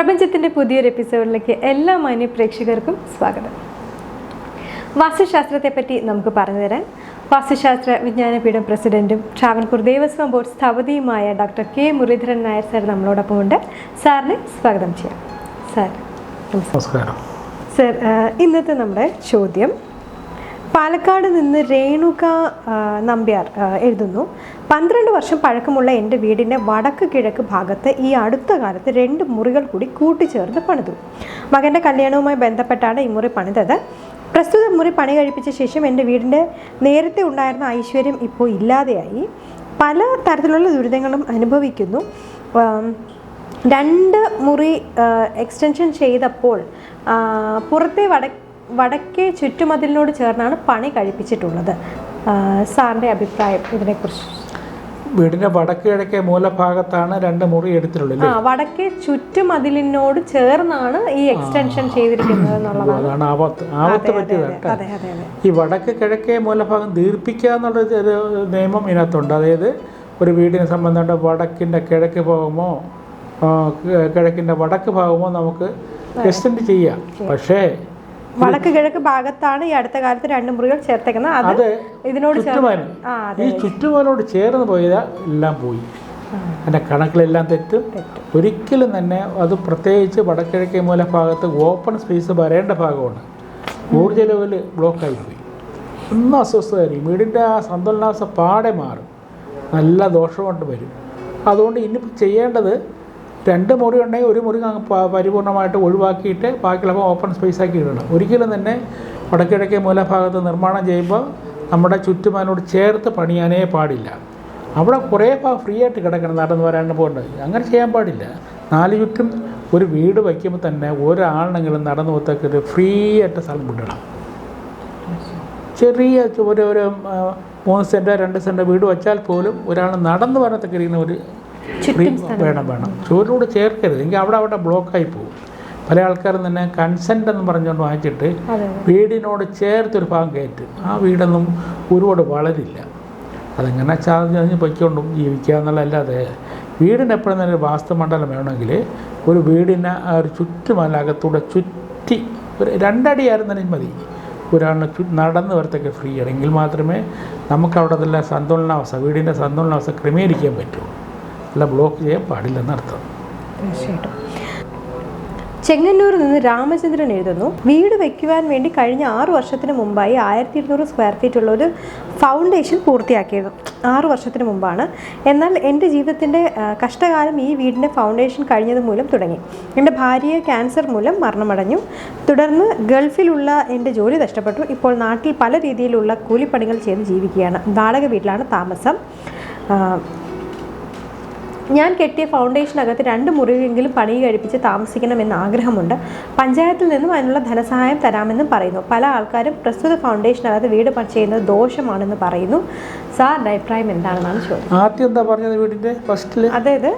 പ്രപഞ്ചത്തിന്റെ പുതിയൊരു എപ്പിസോഡിലേക്ക് എല്ലാ മാന്യ പ്രേക്ഷകർക്കും സ്വാഗതം. വാസ്തുശാസ്ത്രത്തെപ്പറ്റി നമുക്ക് പറഞ്ഞു തരാൻ വാസ്തുശാസ്ത്ര വിജ്ഞാനപീഠം പ്രസിഡന്റും Travancore Devaswom board സ്ഥപതിയുമായ doctor K Muraleedharan Nair sir നമ്മളോടൊപ്പം ഉണ്ട്. സാറിനെ സ്വാഗതം ചെയ്യാം. സാർ നമസ്കാരം. സർ ഇന്നത്തെ നമ്മുടെ ചോദ്യം പാലക്കാട് നിന്ന് രേണുക നമ്പ്യാർ എഴുതുന്നു. പന്ത്രണ്ട് വർഷം പഴക്കമുള്ള എന്റെ വീടിന്റെ വടക്ക് കിഴക്ക് ഭാഗത്ത് ഈ അടുത്ത കാലത്ത് രണ്ട് മുറികൾ കൂടി കൂട്ടിച്ചേർത്ത് പണിതു. മകന്റെ കല്യാണവുമായി ബന്ധപ്പെട്ടാണ് ഈ മുറി പണിതത്. പ്രസ്തുത മുറി പണി കഴിപ്പിച്ച ശേഷം എന്റെ വീടിന്റെ നേരത്തെ ഉണ്ടായിരുന്ന ഐശ്വര്യം ഇപ്പോൾ ഇല്ലാതെയായി. പല തരത്തിലുള്ള ദുരിതങ്ങളും അനുഭവിക്കുന്നു. രണ്ട് മുറി എക്സ്റ്റൻഷൻ ചെയ്തപ്പോൾ പുറത്തെ വട വടക്കേ ചുറ്റുമതിലിനോട് ചേർന്നാണ് പണി കഴിപ്പിച്ചിട്ടുള്ളത്. സാറിന്റെ അഭിപ്രായം ഇതിനെക്കുറിച്ച്? വീടിന്റെ വടക്ക് കിഴക്കേ മൂലഭാഗത്താണ് രണ്ട് മുറി എടുത്തിട്ടുള്ളത് ആ വടക്കേ ചുറ്റുമതിലിനോട് ചേർന്നാണ് ഈ എക്സ്റ്റൻഷൻ ചെയ്തിരിക്കുന്നത് എന്നുള്ളതാണ്. അതാണ് ആപത്ത് ആപത്ത് ഈ വടക്ക് കിഴക്കേ മൂലഭാഗം ദീർഘിക്കുക എന്നുള്ള ഒരു നിയമം ഇതിനകത്തുണ്ട്. അതായത് ഒരു വീടിനെ സംബന്ധിച്ച വടക്കിന്റെ കിഴക്ക് ഭാഗമോ കിഴക്കിന്റെ കിഴക്കിന്റെ വടക്ക് ഭാഗമോ നമുക്ക് എക്സ്റ്റെൻഡ് ചെയ്യാം. പക്ഷേ വടക്ക് കിഴക്ക് ഭാഗത്താണ് ഈ അടുത്ത കാലത്ത് രണ്ട് മുറികൾ ചേർത്തേക്കുന്നത്. അത് ഇതിനോട് ഈ ചുറ്റുമാനോട് ചേർന്ന് പോയത് എല്ലാം പോയി. എന്റെ കണക്കിലെല്ലാം തെറ്റും. ഒരിക്കലും തന്നെ അത് പ്രത്യേകിച്ച് വടക്കിഴക്കെ മൂല ഭാഗത്ത് ഓപ്പൺ സ്പേസ് വരേണ്ട ഭാഗമാണ്. ഊർജ ലെവൽ ബ്ലോക്കായി പോയി ഒന്നും അസ്വസ്ഥമായിരിക്കും വീടിന്റെ ആ സന്തുലനാവസ്ഥ പാടെ മാറും. നല്ല ദോഷം കൊണ്ട് വരും. അതുകൊണ്ട് ഇനിയിപ്പോൾ ചെയ്യേണ്ടത് രണ്ട് മുറി ഉണ്ടെങ്കിൽ ഒരു മുറി പരിപൂർണമായിട്ട് ഒഴിവാക്കിയിട്ട് ബാക്കിയുള്ളപ്പോൾ ഓപ്പൺ സ്പേസ് ആക്കി ഇടണം. ഒരിക്കലും തന്നെ വടക്കിഴക്കേ മൂലഭാഗത്ത് നിർമ്മാണം ചെയ്യുമ്പോൾ നമ്മുടെ ചുറ്റുമാനോട് ചേർത്ത് പണിയാനേ പാടില്ല. അവിടെ കുറേ ഫ്രീ ആയിട്ട് കിടക്കണം. നടന്ന് വരാണ്ട് പോകേണ്ടത് അങ്ങനെ ചെയ്യാൻ പാടില്ല. നാല് ചുറ്റും ഒരു വീട് വയ്ക്കുമ്പോൾ തന്നെ ഒരാളെങ്കിലും നടന്നു പോകത്തക്ക ഫ്രീ ആയിട്ട് സ്ഥലം വിടണം ചെറിയ ഒരു ഒരു മൂന്ന് സെന്റോ രണ്ട് സെന്റോ വീട് വെച്ചാൽ പോലും ഒരാൾ നടന്നു വരത്തക്ക രീതിയിൽ ഒരു വേണം വേണം ചുവരിലൂടെ ചേർക്കരുത്. എങ്കിൽ അവിടെ അവിടെ ബ്ലോക്കായി പോകും. പല ആൾക്കാരും തന്നെ കൺസെന്റ് എന്ന് പറഞ്ഞുകൊണ്ട് വാങ്ങിച്ചിട്ട് വീടിനോട് ചേർത്തൊരു ഭാഗം കയറ്റും. ആ വീടൊന്നും ഒരുപാട് വളരില്ല. അതങ്ങനെ ചാർജ് പൊയ്ക്കൊണ്ടും ജീവിക്കുക എന്നുള്ളതല്ലാതെ വീടിന് എപ്പോഴും തന്നെ ഒരു വാസ്തുമണ്ഡലം വേണമെങ്കിൽ ഒരു വീടിനെ ആ ഒരു അതിനകത്തൂടെ ചുറ്റി ഒരു രണ്ടടി ആയിരുന്നാലും മതി. ഒരാളിനെ ചു നടന്ന് വരത്തൊക്കെ ഫ്രീ ആണ് എങ്കിൽ മാത്രമേ നമുക്ക് അവിടെ നല്ല സന്തുലനാവസ്ഥ വീടിന്റെ സന്തുലനാവസ്ഥ ക്രമീകരിക്കാൻ പറ്റൂ. അല്ല ബ്ലോക്ക് ചെയ്യാൻ പാടില്ലെന്നർത്ഥം തീർച്ചയായിട്ടും. ചെങ്ങന്നൂരിൽ നിന്ന് രാമചന്ദ്രൻ എഴുതുന്നു വീട് വെക്കുവാൻ വേണ്ടി കഴിഞ്ഞ ആറു വർഷത്തിന് മുമ്പായി ആയിരത്തി ഇരുന്നൂറ് സ്ക്വയർ ഫീറ്റ് ഉള്ള ഒരു ഫൗണ്ടേഷൻ പൂർത്തിയാക്കിയത്. ആറു വർഷത്തിന് മുമ്പാണ്. എന്നാൽ എന്റെ ജീവിതത്തിന്റെ കഷ്ടകാലം ഈ വീടിന്റെ ഫൗണ്ടേഷൻ കഴിഞ്ഞത് മൂലം തുടങ്ങി. എന്റെ ഭാര്യയെ ക്യാൻസർ മൂലം മരണമടഞ്ഞു. തുടർന്ന് ഗൾഫിലുള്ള എന്റെ ജോലി നഷ്ടപ്പെട്ടു. ഇപ്പോൾ നാട്ടിൽ പല രീതിയിലുള്ള കൂലിപ്പണികൾ ചെയ്ത് ജീവിക്കുകയാണ്. വാടക വീട്ടിലാണ് താമസം. ഞാൻ കെട്ടിയ ഫൗണ്ടേഷനകത്ത് രണ്ട് മുറിയെങ്കിലും പണി കഴിപ്പിച്ച് താമസിക്കണമെന്ന് ആഗ്രഹമുണ്ട്. പഞ്ചായത്തിൽ നിന്നും അതിനുള്ള ധനസഹായം തരാമെന്നും പറയുന്നു. പല ആൾക്കാരും പ്രസ്തുത ഫൗണ്ടേഷനകത്ത് വീട് പണി ചെയ്യുന്നത് ദോഷമാണെന്ന് പറയുന്നു. സാറിന്റെ അഭിപ്രായം എന്താണെന്നാണ് ചോദിച്ചത് ആദ്യം എന്താ പറഞ്ഞത് വീടിന്റെ ഫസ്റ്റിൽ അതായത്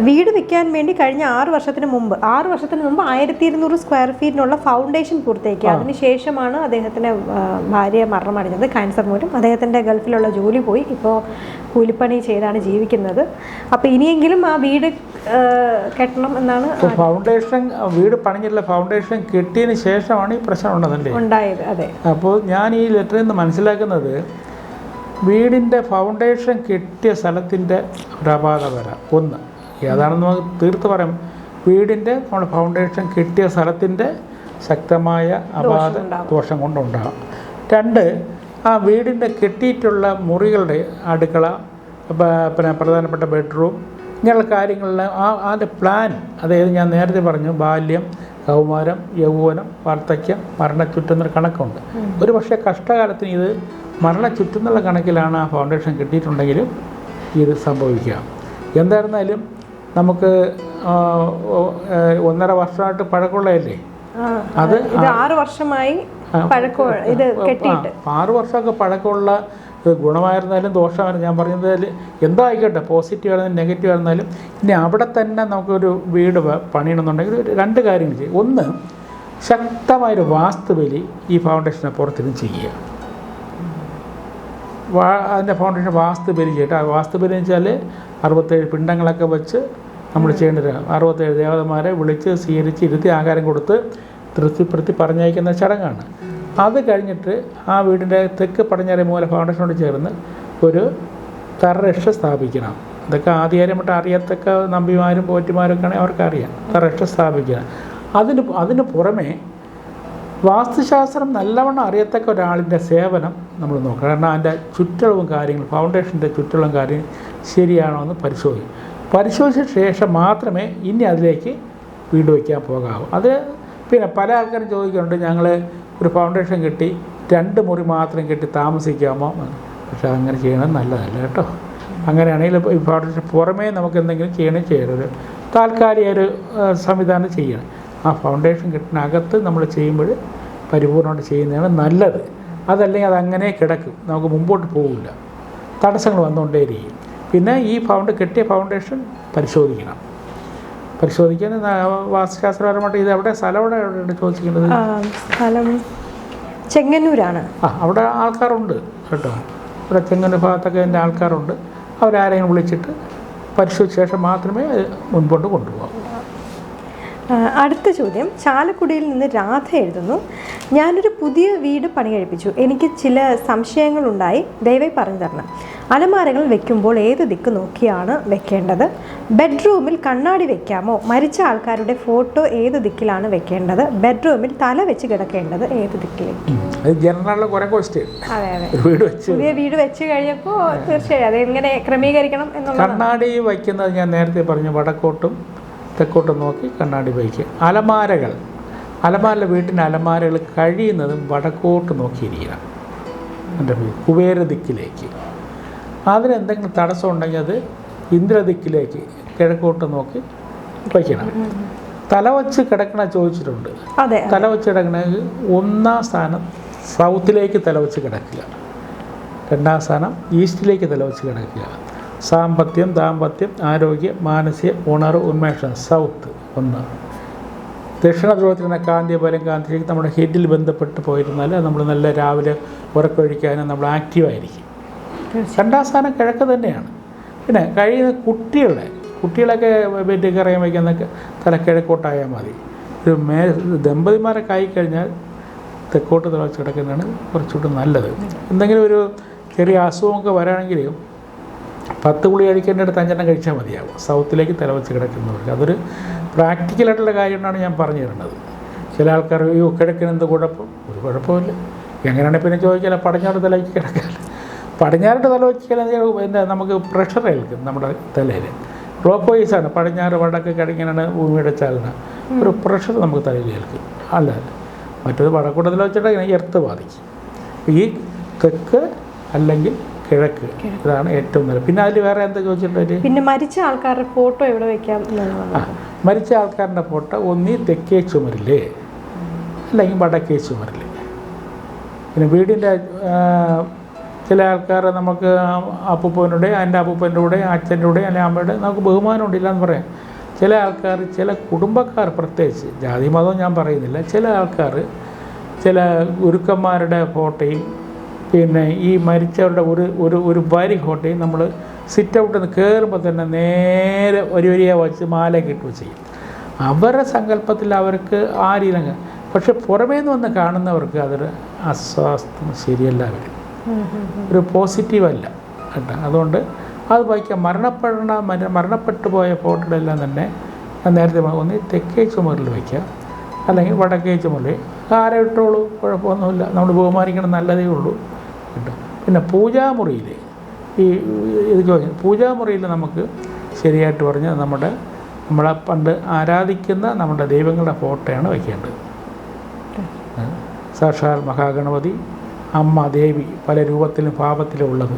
വീട് വെക്കാൻ വേണ്ടി കഴിഞ്ഞ ആറ് വർഷത്തിന് മുമ്പ് ആറ് വർഷത്തിന് മുമ്പ് ആയിരത്തി ഇരുന്നൂറ് സ്ക്വയർ ഫീറ്റിനുള്ള ഫൗണ്ടേഷൻ പൂർത്തിയാക്കി അതിനുശേഷമാണ് അദ്ദേഹത്തിന് ആ, ഭാര്യ മരണമടഞ്ഞത് ക്യാൻസർ മൂലം അദ്ദേഹത്തിന്റെ ഗൾഫിലുള്ള ജോലി പോയി. ഇപ്പോൾ കൂലിപ്പണി ചെയ്താണ് ജീവിക്കുന്നത്. അപ്പോൾ ഇനിയെങ്കിലും ആ വീട് കെട്ടണം എന്നാണ് ഫൗണ്ടേഷൻ വീട് പണിഞ്ഞിട്ടുള്ള ഫൗണ്ടേഷൻ കെട്ടിയതിന് ശേഷമാണ് ഈ പ്രശ്നം ഉള്ളതല്ലേ? ഉണ്ടായത് അതെ. അപ്പോൾ ഞാൻ ഈ ലെറ്ററിൽ നിന്ന് മനസ്സിലാക്കുന്നത് വീടിന്റെ ഫൗണ്ടേഷൻ കെട്ടിയ സ്ഥലത്തിന്റെ ഒരു വരാം. ഒന്ന് ഏതാണെന്ന് നമുക്ക് തീർത്ത് പറയാം. വീടിന്റെ നമ്മുടെ ഫൗണ്ടേഷൻ കിട്ടിയ സ്ഥലത്തിന്റെ ശക്തമായ അപാത ദോഷം കൊണ്ടുണ്ടാകാം രണ്ട് ആ വീടിന്റെ കെട്ടിയിട്ടുള്ള മുറികളുടെ അടുക്കള പിന്നെ പ്രധാനപ്പെട്ട ബെഡ്റൂം ഇങ്ങനെയുള്ള കാര്യങ്ങളിൽ ആ അതിന്റെ പ്ലാൻ അതായത് ഞാൻ നേരത്തെ പറഞ്ഞു ബാല്യം കൗമാരം യൗവനം വാർദ്ധക്യം മരണച്ചുറ്റെന്നൊരു കണക്കുണ്ട്. ഒരു പക്ഷേ കഷ്ടകാലത്തിന് ഇത് മരണച്ചുറ്റെന്നുള്ള കണക്കിലാണ് ആ ഫൗണ്ടേഷൻ കിട്ടിയിട്ടുണ്ടെങ്കിലും ഇത് സംഭവിക്കാം. എന്തായിരുന്നാലും നമുക്ക് ഒന്നര വർഷമായിട്ട് പഴക്കമുള്ളതല്ലേ? അത് ആറ് വർഷമായി പഴക്കം ഇത് കെട്ടിയിട്ട്. ആറ് വർഷമൊക്കെ പഴക്കമുള്ള ഗുണമായിരുന്നാലും ദോഷമായിരുന്നു. ഞാൻ പറഞ്ഞതിൽ എന്തോ ആയിക്കോട്ടെ പോസിറ്റീവ് ആയിരുന്നാലും നെഗറ്റീവ് ആയിരുന്നാലും ഇനി അവിടെ തന്നെ നമുക്കൊരു വീട് പണിയണമെന്നുണ്ടെങ്കിൽ രണ്ട് കാര്യങ്ങൾ ചെയ്യും. ഒന്ന് ശക്തമായൊരു വാസ്തുവലി ഈ ഫൗണ്ടേഷനെ പുറത്തിന് ചെയ്യുക. വാ അതിന്റെ ഫൗണ്ടേഷൻ വാസ്തുബലി ചെയ്യട്ടെ ആ വാസ്തുബലി എന്ന് വെച്ചാൽ അറുപത്തേഴ് പിണ്ടങ്ങളൊക്കെ വെച്ച് നമ്മൾ ചെയ്യേണ്ടത് അറുപത്തേഴ് ദേവതമാരെ വിളിച്ച് സ്വീകരിച്ച് ഇരുത്തി ആഹാരം കൊടുത്ത് തൃപ്തിപ്പെടുത്തി പറഞ്ഞയക്കുന്ന ചടങ്ങാണ്. അത് കഴിഞ്ഞിട്ട് ആ വീടിന്റെ തെക്ക് പടിഞ്ഞാറെ മൂല ഫൗണ്ടേഷനോട് ചേർന്ന് ഒരു തറരക്ഷ സ്ഥാപിക്കണം. ഇതൊക്കെ ആദ്യകാര്യമായിട്ട് അറിയത്തക്ക നമ്പിമാരും പോറ്റിമാരൊക്കെ ആണെങ്കിൽ അവർക്കറിയാം. തറരക്ഷ സ്ഥാപിക്കണം അതിന് അതിന് പുറമേ വാസ്തുശാസ്ത്രം നല്ലവണ്ണം അറിയത്തക്ക ഒരാളിന്റെ സേവനം നമ്മൾ നോക്കണം. കാരണം അതിന്റെ ചുറ്റളവും കാര്യങ്ങളും ഫൗണ്ടേഷന്റെ ചുറ്റളവും കാര്യം ശരിയാണോ എന്ന് പരിശോധിക്കും പരിശോധിച്ച ശേഷം മാത്രമേ ഇനി അതിലേക്ക് വീട് വയ്ക്കാൻ പോകാവൂ. അത് പിന്നെ പല ആൾക്കാരും ചോദിക്കുന്നുണ്ട് ഞങ്ങൾ ഒരു ഫൗണ്ടേഷൻ കിട്ടി രണ്ട് മുറി മാത്രം കിട്ടി താമസിക്കാമോ? പക്ഷെ അങ്ങനെ ചെയ്യണത് നല്ലതല്ല കേട്ടോ. അങ്ങനെയാണെങ്കിൽ ഈ ഫൗണ്ടേഷൻ പുറമേ നമുക്ക് എന്തെങ്കിലും ചെയ്യണേ ചെയ്യരുത്. താൽക്കാലിക ഒരു സംവിധാനം ചെയ്യണം. ആ ഫൗണ്ടേഷൻ കിട്ടുന്നകത്ത് നമ്മൾ ചെയ്യുമ്പോൾ പരിപൂർണമായിട്ട് ചെയ്യുന്നതാണ് നല്ലത്. അതല്ലെങ്കിൽ അതങ്ങനെ കിടക്കും. നമുക്ക് മുമ്പോട്ട് പോകില്ല തടസ്സങ്ങൾ വന്നുകൊണ്ടേയിരിക്കും. പിന്നെ ഈ ഫൗണ്ട് കെട്ടിയ ഫൗണ്ടേഷൻ പരിശോധിക്കണം. പരിശോധിക്കാൻ വാസ്തുശാസ്ത്രപരമായിട്ട് ഇത് എവിടെ സ്ഥലം എവിടെ എവിടെയാണ് ചോദിച്ചിരിക്കുന്നത്? സ്ഥലം ചെങ്ങന്നൂരാണ്. ആ അവിടെ ആൾക്കാരുണ്ട് കേട്ടോ. ഇവിടെ ചെങ്ങന്നൂർ ഭാഗത്തൊക്കെ എന്റെ ആൾക്കാരുണ്ട്. അവരാരെങ്കിലും വിളിച്ചിട്ട് പരിശോധിച്ച ശേഷം മാത്രമേ മുൻപോട്ട് കൊണ്ടുപോകാം അടുത്ത ചോദ്യം. ചാലക്കുടിയിൽ നിന്ന് രാധ എഴുതുന്നു. ഞാനൊരു പുതിയ വീട് പണി കഴിപ്പിച്ചു എനിക്ക് ചില സംശയങ്ങളുണ്ടായി. ദയവായി പറഞ്ഞു തരണം. അലമാരകൾ വെക്കുമ്പോൾ ഏത് ദിക്ക് നോക്കിയാണ് വെക്കേണ്ടത്? ബെഡ്റൂമിൽ കണ്ണാടി വെക്കാമോ? മരിച്ച ആൾക്കാരുടെ ഫോട്ടോ ഏത് ദിക്കിലാണ് വെക്കേണ്ടത്? ബെഡ്റൂമിൽ തല വെച്ച് കിടക്കേണ്ടത് ഏത് ദിക്കിലേക്ക്? വീട് വെച്ച് പുതിയ വീട് വെച്ച് കഴിഞ്ഞപ്പോൾ തീർച്ചയായും അത് എങ്ങനെ ക്രമീകരിക്കണം എന്നുള്ളത് കണ്ണാടി വയ്ക്കുന്നത് ഞാൻ നേരത്തെ പറഞ്ഞു വടക്കോട്ടും തെക്കോട്ടും നോക്കി കണ്ണാടി വയ്ക്കുക. അലമാരകൾ. അലമാരയിലെ വീട്ടിന്റെ അലമാരകൾ കഴിയുന്നതും വടക്കോട്ട് നോക്കിയിരിക്കണം. എന്റെ കുബേര ദിക്കിലേക്ക്. അതിന് എന്തെങ്കിലും തടസ്സം ഉണ്ടെങ്കിൽ അത് ഇന്ദ്രദിക്കിലേക്ക് കിഴക്കോട്ട് നോക്കി വയ്ക്കണം. തല വച്ച് കിടക്കണ ചോദിച്ചിട്ടുണ്ട്. അതെ തല വെച്ച് കിടക്കണമെങ്കിൽ ഒന്നാം സ്ഥാനം സൗത്തിലേക്ക് തല വെച്ച് കിടക്കുക. രണ്ടാം സ്ഥാനം ഈസ്റ്റിലേക്ക് തല വെച്ച് കിടക്കുക. സാമ്പത്യം ദാമ്പത്യം ആരോഗ്യം മാനസിക ഉണർവ് ഉന്മേഷം സൗത്ത് ഒന്ന്. ദക്ഷിണ ധ്രുവത്തിന്റെ കാന്തി ബലം കാന്തിലേക്ക് നമ്മുടെ ഹെഡിൽ ബന്ധപ്പെട്ട് പോയിരുന്നാൽ നമ്മൾ നല്ല രാവിലെ ഉറക്കൊഴിക്കാനും നമ്മൾ ആക്റ്റീവായിരിക്കും രണ്ടാം സ്ഥാനം കിഴക്ക് തന്നെയാണ്. പിന്നെ കഴിയുന്ന കുട്ടികളെ കുട്ടികളൊക്കെ വെറ്റി കറിയാൻ വയ്ക്കുന്നൊക്കെ തല കിഴക്കോട്ടായാൽ മതി. ഇത് മേ ദമ്പതിമാരൊക്കെ ആയിക്കഴിഞ്ഞാൽ തെക്കോട്ട് തിളച്ച് കിടക്കുന്നതാണ് കുറച്ചുകൂടെ നല്ലത്. എന്തെങ്കിലും ഒരു ചെറിയ അസുഖമൊക്കെ വരാണെങ്കിൽ പത്ത് ഗുളി കഴിക്കേണ്ടടുത്ത് അഞ്ചെണ്ണം കഴിച്ചാൽ മതിയാവും. സൗത്തിലേക്ക് തിളവച്ച് കിടക്കുന്നവർക്ക്. അതൊരു പ്രാക്ടിക്കലായിട്ടുള്ള കാര്യമാണ് ഞാൻ പറഞ്ഞു തരുന്നത്. ചില ആൾക്കാർ ഈ കിഴക്കിന് എന്ത് കുഴപ്പം? ഒരു കുഴപ്പമില്ല. എങ്ങനെയാണെങ്കിൽ പിന്നെ ചോദിച്ചാൽ പടിഞ്ഞാറ് തലയ്ക്ക് കിടക്കാൻ പടിഞ്ഞാറിട്ട് തല വെച്ചാൽ എന്താ നമുക്ക് പ്രഷർ ഏൽക്കും നമ്മുടെ തലയിൽ. ക്ലോക്ക് വൈസാണ് പടിഞ്ഞാറ് വടക്ക് കിഴങ്ങിനാണ് ഭൂമിയുടെ ചലനം. ഒരു പ്രഷർ നമുക്ക് തലയിൽ ഏൽക്കും. അല്ല മറ്റത് വടക്കൂട്ടത്തിൽ വെച്ചിട്ടുണ്ടെങ്കിൽ എർത്ത് ബാധിക്കും. ഈ തെക്ക് അല്ലെങ്കിൽ കിഴക്ക് ഇതാണ് ഏറ്റവും നല്ലത്. പിന്നെ അതിൽ വേറെ എന്താ ചോദിച്ചിട്ടുണ്ടെങ്കിൽ പിന്നെ മരിച്ച ആൾക്കാരുടെ ഫോട്ടോ എവിടെ വെക്കാം മരിച്ച ആൾക്കാരുടെ ഫോട്ടോ ഒന്നീ തെക്കേ ചുമരിൽ അല്ലെങ്കിൽ വടക്കേ ചുമരിൽ പിന്നെ വീടിന്റെ ചില ആൾക്കാരെ നമുക്ക് അപ്പൂപ്പനോടെ എന്റെ അപ്പൂപ്പന്റെ കൂടെ അച്ഛന്റെ കൂടെ അല്ലെങ്കിൽ അമ്മയുടെ നമുക്ക് ബഹുമാനമുണ്ടില്ല എന്ന് പറയാം. ചില ആൾക്കാർ ചില കുടുംബക്കാർ പ്രത്യേകിച്ച് ജാതി മതം ഞാൻ പറയുന്നില്ല ചില ആൾക്കാർ ചില ഗുരുക്കന്മാരുടെ ഫോട്ടോയും പിന്നെ ഈ മരിച്ചവരുടെ ഒരു ഒരു ഒരു വരി ഫോട്ടോയും നമ്മൾ സിറ്റ് ഔട്ടിൽ നിന്ന് കയറുമ്പോൾ തന്നെ നേരെ ഒരു വരിയെ വച്ച് മാല കിട്ടുകയും ചെയ്യും. അവരുടെ സങ്കല്പത്തിൽ അവർക്ക് ആ രീതിയിൽ പക്ഷെ പുറമേ നിന്ന് വന്ന് കാണുന്നവർക്ക് അതൊരു അസ്വാസ്ഥം ശരിയല്ല. അവർ ഒരു പോസിറ്റീവല്ല കേട്ടോ. അതുകൊണ്ട് അത് വായിക്കാം. മരണപ്പെടണ മര- മരണപ്പെട്ടു പോയ ഫോട്ടോകളെല്ലാം തന്നെ നേരത്തെ ഒന്ന് തെക്കേ ചുമരിൽ വയ്ക്കുക. അല്ലെങ്കിൽ വടക്കേ ചുമരിൽ ആരെ ഇട്ടോളൂ? കുഴപ്പമൊന്നുമില്ല. നമ്മൾ ബഹുമാനിക്കണം നല്ലതേ ഉള്ളൂ കേട്ടോ. പിന്നെ പൂജാമുറിയിൽ ഈ ഇത് ചോദിക്കും പൂജാമുറിയിൽ നമുക്ക് ശരിയായിട്ട് പറഞ്ഞാൽ നമ്മുടെ നമ്മളെ പണ്ട് ആരാധിക്കുന്ന നമ്മുടെ ദൈവങ്ങളുടെ ഫോട്ടോയാണ് വയ്ക്കേണ്ടത്. സാക്ഷാൽ മഹാഗണപതി അമ്മ ദേവി പല രൂപത്തിലും ഭാവത്തിലും ഉള്ളത്.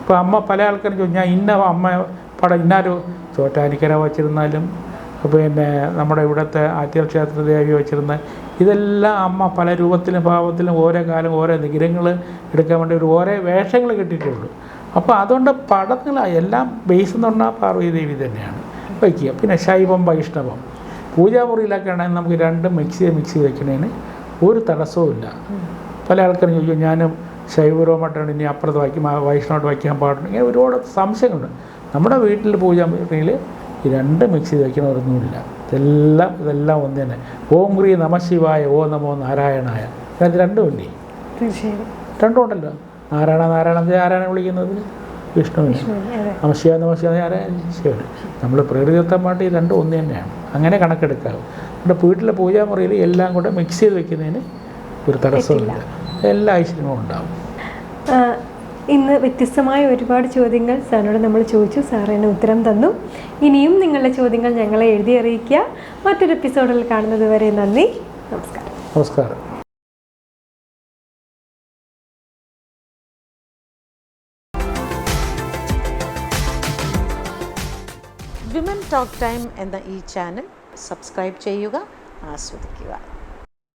ഇപ്പോൾ അമ്മ പല ആൾക്കാരും ചോദിച്ചു ഞാൻ ഇന്ന അമ്മ പടം ഇന്നാരോ? ചോറ്റാനിക്കര വച്ചിരുന്നാലും പിന്നെ നമ്മുടെ ഇവിടുത്തെ ആറ്റിയൽ ക്ഷേത്ര ദേവി വച്ചിരുന്ന ഇതെല്ലാം അമ്മ പല രൂപത്തിലും ഭാവത്തിലും ഓരോ കാലം ഓരോ നിഗ്രഹങ്ങൾ എടുക്കാൻ വേണ്ടി ഒരു ഓരോ വേഷങ്ങൾ കിട്ടിയിട്ടുള്ളൂ അപ്പോൾ അതുകൊണ്ട് പടങ്ങൾ എല്ലാം ബേസ് എന്ന് പറഞ്ഞാൽ പാർവതി ദേവി തന്നെയാണ്. വയ്ക്കുക. പിന്നെ ശൈവം വൈഷ്ണവം പൂജാമുറിയിലൊക്കെ ആണെങ്കിൽ നമുക്ക് രണ്ടും മിക്സ് മിക്സ് വെക്കണതിന് ഒരു തടസ്സവും ഇല്ല പല ആൾക്കാരും ചോദിക്കും ഞാനും ശൈവരോമായിട്ടാണ് ഇനി അപ്പുറത്ത് വയ്ക്കും വൈഷ്ണവമായിട്ട് വയ്ക്കാൻ പാടുണ്ട്. ഇങ്ങനെ ഒരുപാട് സംശയങ്ങളുണ്ട്. നമ്മുടെ വീട്ടിൽ പൂജാമുറിയിൽ ഈ രണ്ട് മിക്സ് ചെയ്ത് വയ്ക്കണമെന്നൊന്നുമില്ല ഇതെല്ലാം ഇതെല്ലാം ഒന്ന് തന്നെ. ഓം ഹ്രീ നമ ശിവായ ഓ നമോ നാരായണായ. അത് രണ്ടും ഇല്ലേ? തീർച്ചയായും. രണ്ടും ഉണ്ടല്ലോ. നാരായണ നാരായണ ആരാണ് വിളിക്കുന്നത്? വിഷ്ണുവിനെ. നമശിവ നമശിവ ആരാണ്? ശിവന്. നമ്മൾ പ്രകൃതിദത്തമായിട്ട് ഈ രണ്ടും ഒന്ന് തന്നെയാണ്. അങ്ങനെ കണക്കെടുക്കാവും നമ്മുടെ വീട്ടിലെ പൂജാമുറിയിൽ എല്ലാം കൂടെ മിക്സ് ചെയ്ത് വെക്കുന്നതിന് ഒരു തടസ്സമില്ല എല്ലാ ഐശ്വര്യങ്ങളും ഉണ്ടാവും. ഇന്ന് വ്യത്യസ്തമായ ഒരുപാട് ചോദ്യങ്ങൾ സാറിനോട് നമ്മൾ ചോദിച്ചു. സാർ എന്നെ ഉത്തരം തന്നു. ഇനിയും നിങ്ങളുടെ ചോദ്യങ്ങൾ ഞങ്ങളെ എഴുതി അറിയിക്കുക. മറ്റൊരു എപ്പിസോഡിൽ കാണുന്നത് വരെ നന്ദി. നമസ്കാരം. നമസ്കാരം. വിമൻ ടോക്ക് ടൈം എന്ന ഈ ചാനൽ സബ്സ്ക്രൈബ് ചെയ്യുക ആസ്വദിക്കുക.